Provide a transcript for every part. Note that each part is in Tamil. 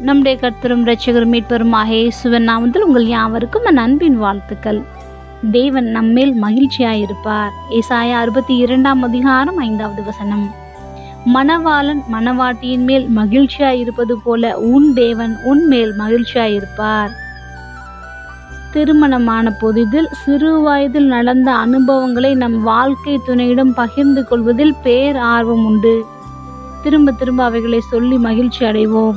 நம்முடைய கர்த்தரும் ரட்சகரும் மீட்பருமாக மகேசுவன் நாமத்தில் உங்கள் யாவருக்கும் என் அன்பின் வாழ்த்துக்கள். தேவன் நம்மேல் மகிழ்ச்சியாயிருப்பார். ஏசாயா அறுபத்தி இரண்டாம் அதிகாரம் ஐந்தாவது வசனம். மணவாளன் மணவாட்டியின் மேல் மகிழ்ச்சியாயிருப்பது போல உன் தேவன் உன் மேல் மகிழ்ச்சியாயிருப்பார். திருமணமான பொழுதில் சிறு வயதில் நடந்த அனுபவங்களை நம் வாழ்க்கை துணையிடம் பகிர்ந்து கொள்வதில் பேர் ஆர்வம் உண்டு. திரும்ப திரும்ப அவைகளை சொல்லி மகிழ்ச்சி அடைவோம்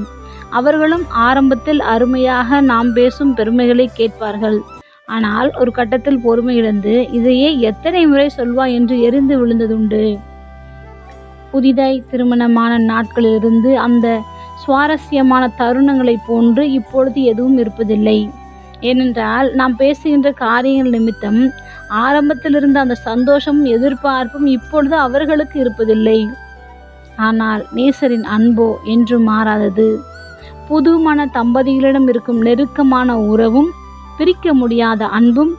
அவர்களும் ஆரம்பத்தில் அருமையாக நாம் பேசும் பெருமைகளை கேட்பார்கள். ஆனால் ஒரு கட்டத்தில் பொறுமை இழந்து இதையே எத்தனை முறை சொல்வா? என்று எரிந்து விழுந்ததுண்டு. புதிதாய் திருமணமான நாட்களிலிருந்து அந்த சுவாரஸ்யமான தருணங்களைப் போன்று இப்பொழுது எதுவும் இருப்பதில்லை. ஏனென்றால் நாம் பேசுகின்ற காரியங்கள் நிமித்தம் ஆரம்பத்தில் இருந்த அந்த சந்தோஷமும் எதிர்பார்ப்பும் இப்பொழுது அவர்களுக்கு இருப்பதில்லை. ஆனால் நேசரின் அன்போ? என்று மாறாதது. புதுமண தம்பதிகளிடம் இருக்கும் நெருக்கமான உறவும் பிரிக்க முடியாத அன்பும்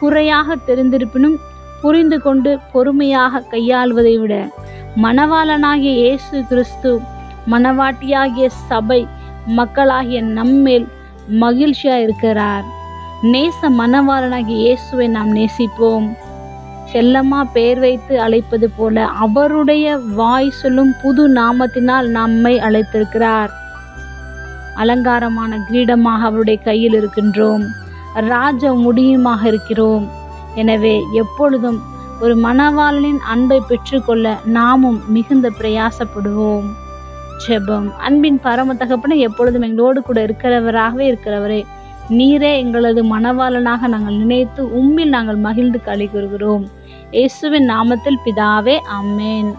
குறையாக தெரிந்திருப்பினும் புரிந்து கொண்டு பொறுமையாக கையாள்வதை விட மணவாளனாகிய இயேசு கிறிஸ்து மணவாட்டியாகிய சபை மக்களாகிய நம்மேல் மகிழ்ச்சியா இருக்கிறார். நேச மணவாளனாகிய இயேசுவை நாம் நேசிப்போம். செல்லம்மா பெயர் வைத்து அழைப்பது போல அவருடைய வாய் சொல்லும் புது நாமத்தினால் நம்மை அழைத்திருக்கிறார். அலங்காரமான கிரீடமாக அவருடைய கையில் இருக்கின்றோம். ராஜ முடியுமாக இருக்கிறோம். எனவே எப்பொழுதும் ஒரு மணவாளனின் அன்பை பெற்றுக்கொள்ள நாமும் மிகுந்த பிரயாசப்படுவோம். ஜெபம் அன்பின் பரம தகப்பனை எப்பொழுதும் எங்களோடு கூட இருக்கிறவராகவே இருக்கிறவரே நீரே எங்களது மணவாளனாக நாங்கள் நினைத்து உம்மில் நாங்கள் மகிழ்ந்து களி கூறுகிறோம். இயேசுவின் நாமத்தில் பிதாவே அம்மேன்